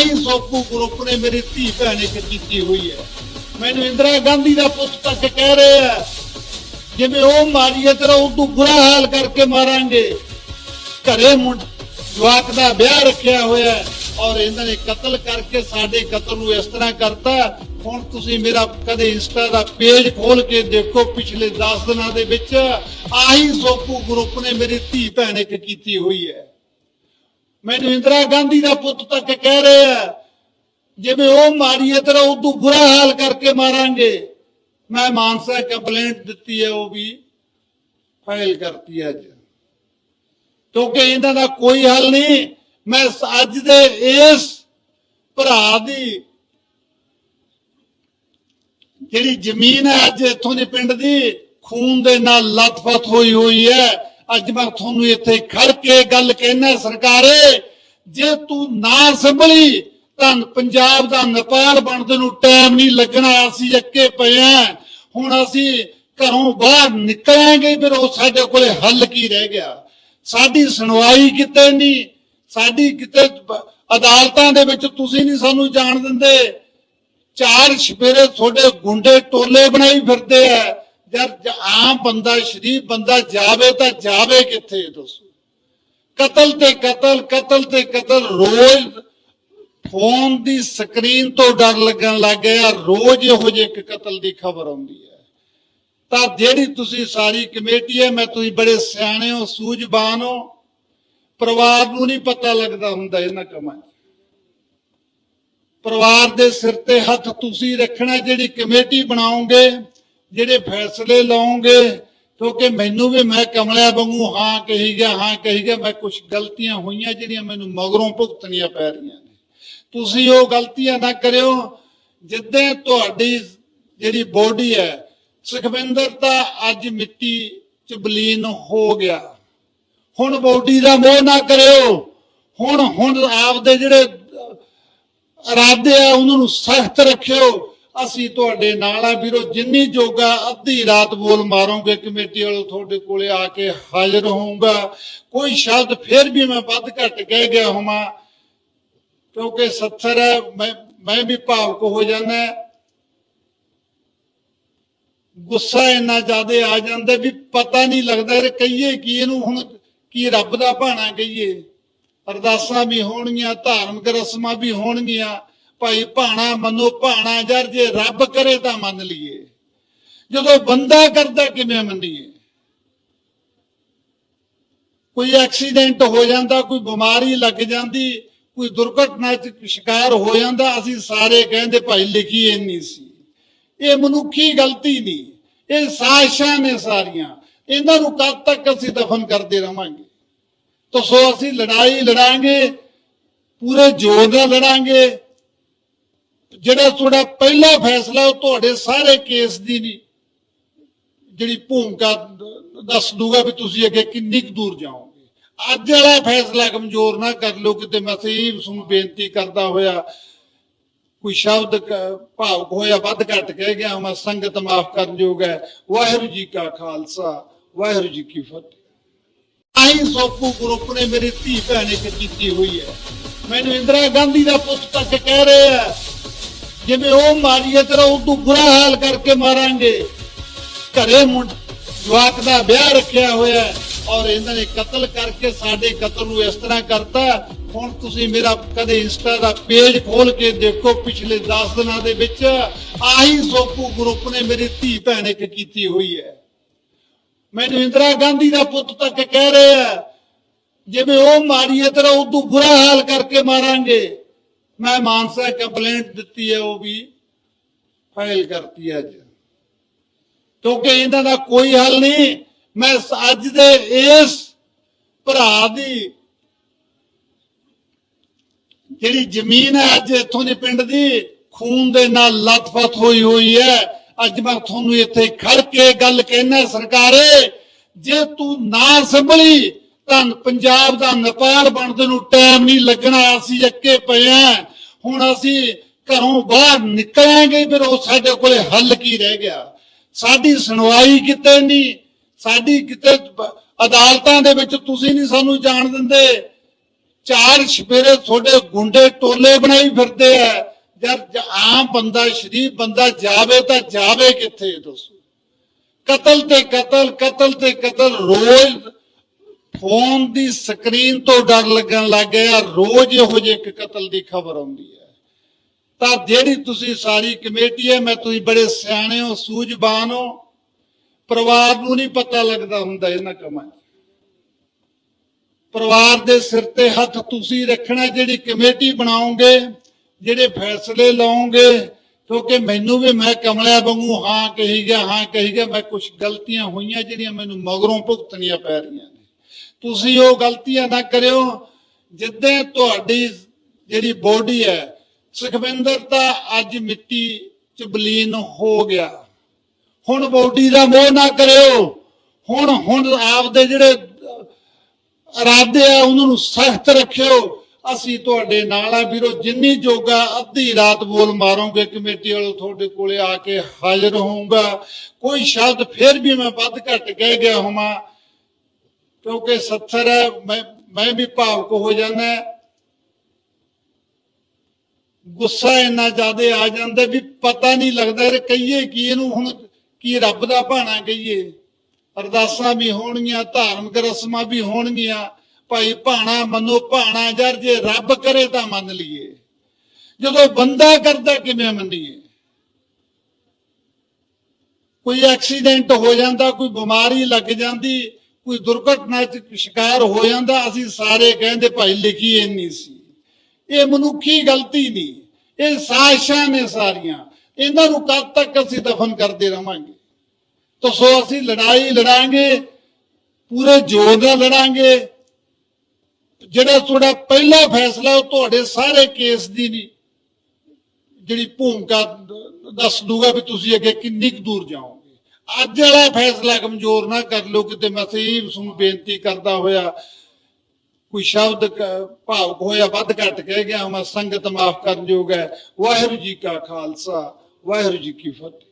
ਆਹੀ ਸੋਪੂ ਗਰੁੱਪ ਨੇ ਮੇਰੀ ਧੀ ਭੈਣ ਇੱਕ ਕੀਤੀ ਹੋਈ ਹੈ। ਮੈਨੂੰ ਇੰਦਰਾ ਗਾਂਧੀ ਦਾ ਪੁੱਤ ਤੱਕ ਕਹਿ ਰਹੇ ਆ। ਜਿਵੇਂ ਉਹ ਮਾਰੀਏ, ਤੇਰਾ ਉਦੋਂ ਬੁਰਾ ਹਾਲ ਕਰਕੇ ਮਾਰਾਂਗੇ। ਘਰੇ ਮੁੰਡ ਜਵਾਕ ਦਾ ਵਿਆਹ ਰੱਖਿਆ ਹੋਇਆ ਔਰ ਇਹਨਾਂ ਨੇ ਕਤਲ ਕਰਕੇ ਸਾਡੇ ਕਤਲ ਨੂੰ ਇਸ ਤਰ੍ਹਾਂ ਕਰਤਾ। ਹੁਣ ਤੁਸੀਂ ਮੇਰਾ ਕਦੇ ਇੰਸਟਾ ਦਾ ਪੇਜ ਖੋਲ ਕੇ ਦੇਖੋ ਪਿਛਲੇ 10 ਦਿਨਾਂ ਦੇ ਵਿੱਚ। ਆਹੀ ਸੋਪੂ ਗਰੁੱਪ ਨੇ ਮੇਰੀ ਧੀ ਭੈਣ ਇੱਕ ਕੀਤੀ ਹੋਈ ਹੈ। ਮੈਨੂੰ ਇੰਦਰਾ ਗਾਂਧੀ ਦਾ ਪੁੱਤ ਤੱਕ ਕਹਿ ਰਹੇ ਆ ਜਿਵੇਂ ਉਹ ਮਾਰੀਏ ਤੇਰਾ ਉਦੋਂ ਬੁਰਾ ਹਾਲ ਕਰਕੇ ਮਾਰਾਂਗੇ। ਮੈਂ ਮਾਨਸਾ ਕੰਪਲੇਂਟ ਦਿੱਤੀ ਹੈ, ਉਹ ਵੀ ਫਾਈਲ ਕਰਤੀ ਅੱਜ। ਕਿਉਂਕਿ ਇਹਨਾਂ ਦਾ ਕੋਈ ਹੱਲ ਨਹੀਂ, ਮੈਂ ਅੱਜ ਦੇ ਇਸ ਭਰਾ ਦੀ ਜਿਹੜੀ ਜ਼ਮੀਨ ਹੈ, ਅੱਜ ਇੱਥੋਂ ਦੇ ਪਿੰਡ ਦੀ, ਖੂਨ ਦੇ ਨਾਲ ਲੱਥਪੱਥ ਹੋਈ ਹੋਈ ਹੈ। ਅੱਜ ਮੈਂ ਤੁਹਾਨੂੰ ਇੱਥੇ ਖੜ ਕੇ ਗੱਲ ਕਹਿਣਾ ਸਰਕਾਰੇ, ਜੇ ਤੂੰ ਨਾ ਸੰਭਲੀ, ਤਾਂ ਪੰਜਾਬ ਦਾ ਨੇਪਾਲ ਬਣਦੇ ਨੂੰ ਟਾਈਮ ਨਹੀਂ ਲੱਗਣਾ, ਅਸੀਂ ਅੱਕੇ ਪਏ ਆਂ। ਹੁਣ ਅਸੀਂ ਘਰੋਂ ਬਾਹਰ ਨਿਕਲਾਂਗੇ, ਫਿਰ ਉਹ ਸਾਡੇ ਕੋਲੇ ਹੱਲ ਕੀ ਰਹਿ ਗਿਆ? ਸਾਡੀ ਸੁਣਵਾਈ ਕਿਤੇ ਨਹੀਂ, ਸਾਡੀ ਕਿਤੇ ਅਦਾਲਤਾਂ ਦੇ ਵਿੱਚ ਤੁਸੀਂ ਨਹੀਂ ਸਾਨੂੰ ਜਾਣ ਦਿੰਦੇ। ਚਾਰ ਛਪੇਰੇ ਤੁਹਾਡੇ ਗੁੰਡੇ ਟੋਲੇ ਬਣਾਈ ਫਿਰਦੇ ਆ। ਜਦ ਆਮ ਬੰਦਾ, ਸ਼ਰੀਫ ਬੰਦਾ ਜਾਵੇ ਤਾਂ ਜਾਵੇ ਕਿੱਥੇ ਦੱਸੋ ਕਤਲ ਤੇ ਕਤਲ ਕਤਲ ਤੇ ਕਤਲ, ਰੋਜ਼ ਫੋਨ ਦੀ ਸਕਰੀਨ ਤੋਂ ਡਰ ਲੱਗਣ ਲੱਗ ਗਿਆ, ਰੋਜ਼ ਇਹੋ ਜਿਹੇ ਇੱਕ ਕਤਲ ਦੀ ਖਬਰ ਆਉਂਦੀ ਹੈ। ਤਾਂ ਜਿਹੜੀ ਤੁਸੀਂ ਸਾਰੀ ਕਮੇਟੀ ਹੈ, ਮੈਂ ਤੁਸੀਂ ਬੜੇ ਸਿਆਣੇ ਹੋ, ਸੂਝਵਾਨ ਹੋ, ਪਰਿਵਾਰ ਨੂੰ ਨਹੀਂ ਪਤਾ ਲੱਗਦਾ ਹੁੰਦਾ ਇਹਨਾਂ ਕੰਮਾਂ 'ਚ। ਪਰਿਵਾਰ ਦੇ ਸਿਰ ਤੇ ਹੱਥ ਤੁਸੀਂ ਰੱਖਣਾ, ਜਿਹੜੀ ਕਮੇਟੀ ਬਣਾਓਗੇ ਜਿਹੜੇ ਫੈਸਲੇ ਲਾਉਂਗੇ ਕਿਉਂਕਿ ਮੈਨੂੰ ਵੀ ਮੈਂ ਕਮਲਿਆ ਵਾਂਗੂ ਹਾਂ, ਕਹੀ ਗਿਆ, ਹਾਂ, ਕਹੀ ਗਿਆ, ਮੈਂ ਕੁਝ ਗਲਤੀਆਂ ਹੋਈਆਂ ਜਿਹੜੀਆਂ ਮੈਨੂੰ ਮਗਰੋਂ ਭੁਗਤਣੀਆਂ ਪੈ ਰਹੀਆਂ ਨੇ। ਤੁਸੀਂ ਉਹ ਗਲਤੀਆਂ ਨਾ ਕਰਿਓ, ਜਿੱਦਾਂ ਤੁਹਾਡੀ ਜਿਹੜੀ ਬੋਡੀ ਹੈ, ਸੁਖਵਿੰਦਰ ਤਾਂ ਅੱਜ ਮਿੱਟੀ ਚ ਬਲੀਨ ਹੋ ਗਿਆ। ਹੁਣ ਬੋਡੀ ਦਾ ਮੋਹ ਨਾ ਕਰਿਓ। ਹੁਣ ਹੁਣ ਆਪਦੇ ਜਿਹੜੇ ਇਰਾਦੇ ਆ, ਉਹਨਾਂ ਨੂੰ ਸਖਤ ਰੱਖਿਓ। ਅਸੀਂ ਤੁਹਾਡੇ ਨਾਲ ਆ ਵੀਰੋ, ਜਿੰਨੀ ਜੋਗਾ ਅੱਧੀ ਰਾਤ ਬੋਲ ਮਾਰੋਗੇ ਕਮੇਟੀ ਵਾਲੋ, ਤੁਹਾਡੇ ਕੋਲੇ ਆ ਕੇ ਹਾਜ਼ਰ ਹੋਊਗਾ। ਕੋਈ ਸ਼ਬਦ ਫਿਰ ਵੀ ਮੈਂ ਵੱਧ ਘੱਟ ਕਹਿ ਗਿਆ ਹੋਵਾਂ, ਕਿਉਂਕਿ ਸੱਥਰ ਹੈ, ਮੈਂ ਮੈਂ ਵੀ ਭਾਵੁਕ ਹੋ ਜਾਂਦਾ ਗੁੱਸਾ ਇੰਨਾ ਜ਼ਿਆਦਾ ਆ ਜਾਂਦਾ ਵੀ ਪਤਾ ਨਹੀਂ ਲੱਗਦਾ ਇਹ ਕਹੀਏ ਕੀ, ਇਹਨੂੰ ਹੁਣ ਕੀ ਰੱਬ ਦਾ ਭਾਣਾ ਕਹੀਏ। ਅਰਦਾਸਾਂ ਵੀ ਹੋਣਗੀਆਂ, ਧਾਰਮਿਕ ਰਸਮਾਂ ਵੀ ਹੋਣਗੀਆਂ। ਭਾਈ ਭਾਣਾ ਮੰਨੋ, ਭਾਣਾ ਜਰ ਜੇ ਰੱਬ ਕਰੇ ਤਾਂ ਮੰਨ ਲਈਏ। ਜਦੋਂ ਬੰਦਾ ਕਰਦਾ ਕਿਵੇਂ ਮੰਨੀਏ? ਕੋਈ ਐਕਸੀਡੈਂਟ ਹੋ ਜਾਂਦਾ, ਕੋਈ ਬਿਮਾਰੀ ਲੱਗ ਜਾਂਦੀ, ਕੋਈ ਦੁਰਘਟਨਾ ਚ ਸ਼ਿਕਾਰ ਹੋ ਜਾਂਦਾ, ਅਸੀਂ ਸਾਰੇ ਕਹਿੰਦੇ ਭਾਈ ਲਿਖੀ ਇੰਨੀ ਸੀ। ਇਹ ਮਨੁੱਖੀ ਗਲਤੀ ਨਹੀਂ, ਇਹ ਸਾਜ਼ਿਸ਼ਾਂ ਨੇ ਸਾਰੀਆਂ। ਇਹਨਾਂ ਨੂੰ ਕਦ ਤੱਕ ਅਸੀਂ ਦਫਨ ਕਰਦੇ ਰਵਾਂਗੇ? ਤਾਂ ਸੋ ਅਸੀਂ ਲੜਾਈ ਲੜਾਂਗੇ, ਪੂਰੇ ਜ਼ੋਰ ਨਾਲ ਲੜਾਂਗੇ ਜਿਹੜਾ ਤੁਹਾਡਾ ਪਹਿਲਾ ਫੈਸਲਾ ਉਹ ਤੁਹਾਡੇ ਸਾਰੇ ਕੇਸ ਦੀ ਨਹੀਂ। ਜਿਹੜੀ ਭੂਮਿਕਾ ਦੱਸ ਦੂਗਾ ਵੀ ਤੁਸੀਂ ਅੱਗੇ ਕਿੰਨੀ ਕੁ ਦੂਰ ਜਾਓਗੇ। ਅੱਜ ਵਾਲਾ ਫੈਸਲਾ ਕਮਜ਼ੋਰ ਨਾ ਕਰ ਲਓ, ਕਿਤੇ ਮੈਂ ਸਹੀ ਤੁਹਾਨੂੰ ਬੇਨਤੀ ਕਰਦਾ ਹੋਇਆ, ਕੋਈ ਸ਼ਬਦ ਕ- ਹੋਇਆ, ਵੱਧ ਘੱਟ ਕਹਿ ਗਿਆ ਮੈਂ ਸੰਗਤ ਮਾਫ ਕਰਨ ਯੋਗ ਹੈ। ਵਾਹਿਗੁਰੂ ਜੀ ਕਾ ਖਾਲਸਾ, ਵਾਹਿਗੁਰੂ ਜੀ ਕੀ ਫਤਿਹ। ਆਹੀ ਸੋਪੂ ਗਰੁੱਪ ਨੇ ਮੇਰੀ ਧੀ ਭੈਣ ਇੱਕ ਕੀਤੀ ਹੋਈ ਹੈ। ਮੈਨੂੰ ਇੰਦਰਾ ਗਾਂਧੀ ਦਾ ਪੁੱਤ ਤੱਕ ਕਹਿ ਰਹੇ ਆ ਜਿਵੇਂ ਉਹ ਮਾਰੀਏ ਤੇਰਾ ਉਦੋਂ ਬੁਰਾ ਹਾਲ ਕਰਕੇ ਮਾਰਾਂਗੇ। ਘਰੇ ਜਵਾਕ ਦਾ ਵਿਆਹ ਰੱਖਿਆ ਹੋਇਆ ਔਰ ਇਹਨਾਂ ਨੇ ਕਤਲ ਕਰਕੇ ਸਾਡੇ ਕਤਲ ਨੂੰ ਇਸ ਤਰ੍ਹਾਂ ਕਰਤਾ ਹੁਣ ਤੁਸੀਂ ਮੇਰਾ ਕਦੇ ਇੰਸਟਾ ਦਾ ਪੇਜ ਖੋਲ ਕੇ ਦੇਖੋ ਪਿਛਲੇ 10 ਦਿਨਾਂ ਦੇ ਵਿੱਚ। ਆਹੀ ਸੋਪੂ ਗਰੁੱਪ ਨੇ ਮੇਰੀ ਧੀ ਭੈਣ ਇੱਕ ਕੀਤੀ ਹੋਈ ਹੈ। ਮੈਨੂੰ ਇੰਦਰਾ ਗਾਂਧੀ ਦਾ ਪੁੱਤ ਤੱਕ ਕਹਿ ਰਿਹਾ ਜਿਵੇਂ ਉਹ ਮਾਰੀਏ ਤੇਰਾ ਉਦੋਂ ਬੁਰਾ ਹਾਲ ਕਰਕੇ ਮਾਰਾਂਗੇ। ਮੈਂ ਮਾਨਸਾ ਕੰਪਲੇਂਟ ਦਿੱਤੀ ਹੈ, ਉਹ ਵੀ ਫਾਈਲ ਕਰਤੀ ਅੱਜ। ਕਿਉਂਕਿ ਇਹਨਾਂ ਦਾ ਕੋਈ ਹੱਲ ਨਹੀਂ। ਮੈਂ ਅੱਜ ਦੇ ਇਸ ਭਰਾ ਦੀ ਜਿਹੜੀ ਜ਼ਮੀਨ ਹੈ, ਅੱਜ ਇੱਥੋਂ ਦੇ ਪਿੰਡ ਦੀ, ਖੂਨ ਦੇ ਨਾਲ ਲੱਥਪੱਥ ਹੋਈ ਹੋਈ ਹੈ। ਅੱਜ ਮੈਂ ਤੁਹਾਨੂੰ ਇੱਥੇ ਖੜ ਕੇ ਗੱਲ ਕਹਿਣਾ ਸਰਕਾਰੇ, ਜੇ ਤੂੰ ਨਾ ਸੰਭਲੀ ਤਾਂ ਪੰਜਾਬ ਦਾ ਨੇਪਾਲ ਬਣਦੇ ਨੂੰ ਟਾਈਮ ਨਹੀਂ ਲੱਗਣਾ, ਅਸੀਂ ਅੱਕੇ ਪਏ ਆਂ। ਹੁਣ ਅਸੀਂ ਘਰੋਂ ਬਾਹਰ ਨਿਕਲਾਂਗੇ, ਫਿਰ ਉਹ ਸਾਡੇ ਕੋਲੇ ਹੱਲ ਕੀ ਰਹਿ ਗਿਆ? ਸਾਡੀ ਸੁਣਵਾਈ ਕਿਤੇ ਨਹੀਂ, ਸਾਡੀ ਕਿਤੇ ਅਦਾਲਤਾਂ ਦੇ ਵਿੱਚ ਤੁਸੀਂ ਨਹੀਂ ਸਾਨੂੰ ਜਾਣ ਦਿੰਦੇ। ਚਾਰ ਛਪੇਰੇ ਤੁਹਾਡੇ ਗੁੰਡੇ ਟੋਲੇ ਬਣਾਈ ਫਿਰਦੇ ਆ। ਜਦ ਆਮ ਬੰਦਾ, ਸ਼ਰੀਫ ਬੰਦਾ ਜਾਵੇ ਤਾਂ ਜਾਵੇ ਕਿੱਥੇ ਇਹ ਦੱਸੋ ਕਤਲ ਤੇ ਕਤਲ ਕਤਲ ਤੇ ਕਤਲ, ਰੋਜ਼ ਫੋਨ ਦੀ ਸਕਰੀਨ ਤੋਂ ਡਰ ਲੱਗਣ ਲੱਗ ਗਿਆ। ਰੋਜ਼ ਇਹੋ ਜਿਹੇ ਇੱਕ ਕਤਲ ਦੀ ਖਬਰ ਆਉਂਦੀ ਹੈ। ਤਾਂ ਜਿਹੜੀ ਤੁਸੀਂ ਸਾਰੀ ਕਮੇਟੀ ਹੈ, ਮੈਂ ਤੁਸੀਂ ਬੜੇ ਸਿਆਣੇ ਹੋ ਸੂਝਵਾਨ ਹੋ, ਪਰਿਵਾਰ ਨੂੰ ਨਹੀਂ ਪਤਾ ਲੱਗਦਾ ਹੁੰਦਾ ਇਹਨਾਂ ਕੰਮਾਂ 'ਚ। ਪਰਿਵਾਰ ਦੇ ਸਿਰ ਤੇ ਹੱਥ ਤੁਸੀਂ ਰੱਖਣਾ, ਜਿਹੜੀ ਕਮੇਟੀ ਬਣਾਓਗੇ, ਜਿਹੜੇ ਫੈਸਲੇ ਲਾਉਂਗੇ ਕਿਉਂਕਿ ਮੈਨੂੰ ਵੀ ਮੈਂ ਕਮਲਿਆ ਵਾਂਗੂ ਹਾਂ ਕਹੀ ਗਿਆ, ਹਾਂ ਕਹੀ ਗਿਆ, ਮੈਂ ਕੁਝ ਗਲਤੀਆਂ ਹੋਈਆਂ ਜਿਹੜੀਆਂ ਮੈਨੂੰ ਮਗਰੋਂ ਭੁਗਤਣੀਆਂ ਪੈ ਰਹੀਆਂ ਨੇ। ਤੁਸੀਂ ਉਹ ਗਲਤੀਆਂ ਨਾ ਕਰਿਓ, ਜਿੱਦਾਂ ਤੁਹਾਡੀ ਜਿਹੜੀ ਬੋਡੀ ਹੈ, ਸੁਖਵਿੰਦਰ ਤਾਂ ਅੱਜ ਮਿੱਟੀ ਚ ਬਲੀਨ ਹੋ ਗਿਆ। ਹੁਣ ਬੋਡੀ ਦਾ ਮੋਹ ਨਾ ਕਰਿਓ। ਹੁਣ ਹੁਣ ਆਪਦੇ ਜਿਹੜੇ ਇਰਾਦੇ ਆ, ਉਹਨਾਂ ਨੂੰ ਸਖਤ ਰੱਖਿਓ। ਅਸੀਂ ਤੁਹਾਡੇ ਨਾਲ ਆ ਵੀਰੋ, ਜਿੰਨੀ ਜੋਗਾ ਅੱਧੀ ਰਾਤ ਬੋਲ ਮਾਰੋਗੇ, ਕਮੇਟੀ ਵਾਲੋ ਤੁਹਾਡੇ ਕੋਲੇ ਆ ਕੇ ਹਾਜ਼ਰ ਹੋਊਗਾ। ਕੋਈ ਸ਼ਬਦ ਫਿਰ ਵੀ ਮੈਂ ਵੱਧ ਘੱਟ ਕਹਿ ਗਿਆ ਹੋਵਾਂ। ਕਿਉਂਕਿ ਸੱਥਰ ਹੈ, ਮੈਂ ਮੈਂ ਵੀ ਭਾਵਕ ਹੋ ਜਾਂਦਾ ਗੁੱਸਾ ਇੰਨਾ ਜ਼ਿਆਦਾ ਆ ਜਾਂਦਾ ਵੀ ਪਤਾ ਨਹੀਂ ਲੱਗਦਾ ਇਹ ਕਹੀਏ ਕੀ ਇਹਨੂੰ ਹੁਣ ਕੀ ਰੱਬ ਦਾ ਭਾਣਾ ਕਹੀਏ। ਅਰਦਾਸਾਂ ਵੀ ਹੋਣਗੀਆਂ, ਧਾਰਮਿਕ ਰਸਮਾਂ ਵੀ ਹੋਣਗੀਆਂ। ਭਾਈ ਭਾਣਾ ਮੰਨੋ, ਭਾਣਾ ਯਾਰ ਜੇ ਰੱਬ ਕਰੇ ਤਾਂ ਮੰਨ ਲਈਏ। ਜਦੋਂ ਬੰਦਾ ਕਰਦਾ ਕਿਵੇਂ ਮੰਨੀਏ? ਕੋਈ ਐਕਸੀਡੈਂਟ ਹੋ ਜਾਂਦਾ, ਕੋਈ ਬਿਮਾਰੀ ਲੱਗ ਜਾਂਦੀ ਕੋਈ ਦੁਰਘਟਨਾ ਚ ਸ਼ਿਕਾਰ ਹੋ ਜਾਂਦਾ, ਅਸੀਂ ਸਾਰੇ ਕਹਿੰਦੇ ਭਾਈ ਲਿਖੀ ਇੰਨੀ ਸੀ। ਇਹ ਮਨੁੱਖੀ ਗਲਤੀ ਨਹੀਂ, ਇਹ ਸਾਜ਼ਿਸ਼ਾਂ ਨੇ ਸਾਰੀਆਂ। ਇਹਨਾਂ ਨੂੰ ਕਦ ਤੱਕ ਅਸੀਂ ਦਫਨ ਕਰਦੇ ਰਵਾਂਗੇ? ਤਾਂ ਸੋ ਅਸੀਂ ਲੜਾਈ ਲੜਾਂਗੇ, ਪੂਰੇ ਜ਼ੋਰ ਨਾਲ ਲੜਾਂਗੇ। ਜਿਹੜਾ ਤੁਹਾਡਾ ਪਹਿਲਾ ਫੈਸਲਾ, ਉਹ ਤੁਹਾਡੇ ਸਾਰੇ ਕੇਸ ਦੀ ਨਹੀਂ। ਜਿਹੜੀ ਭੂਮਿਕਾ ਦੱਸ ਦੂਗਾ ਵੀ ਤੁਸੀਂ ਅੱਗੇ ਕਿੰਨੀ ਕੁ ਦੂਰ ਜਾਓ ਅੱਜ ਵਾਲਾ ਫੈਸਲਾ ਕਮਜ਼ੋਰ ਨਾ ਕਰ ਲਓ, ਕਿਤੇ ਮੈਂ ਸਹੀ ਤੁਹਾਨੂੰ ਬੇਨਤੀ ਕਰਦਾ ਹੋਇਆ, ਕੋਈ ਸ਼ਬਦ ਕ- ਭਾਵਕ ਹੋਇਆ, ਵੱਧ ਘੱਟ ਕਹਿ ਗਿਆ, ਮੈਂ ਸੰਗਤ ਮਾਫ ਕਰਨ ਯੋਗ ਹੈ। ਵਾਹਿਗੁਰੂ ਜੀ ਕਾ ਖਾਲਸਾ, ਵਾਹਿਗੁਰੂ ਜੀ ਕੀ ਫਤਿਹ।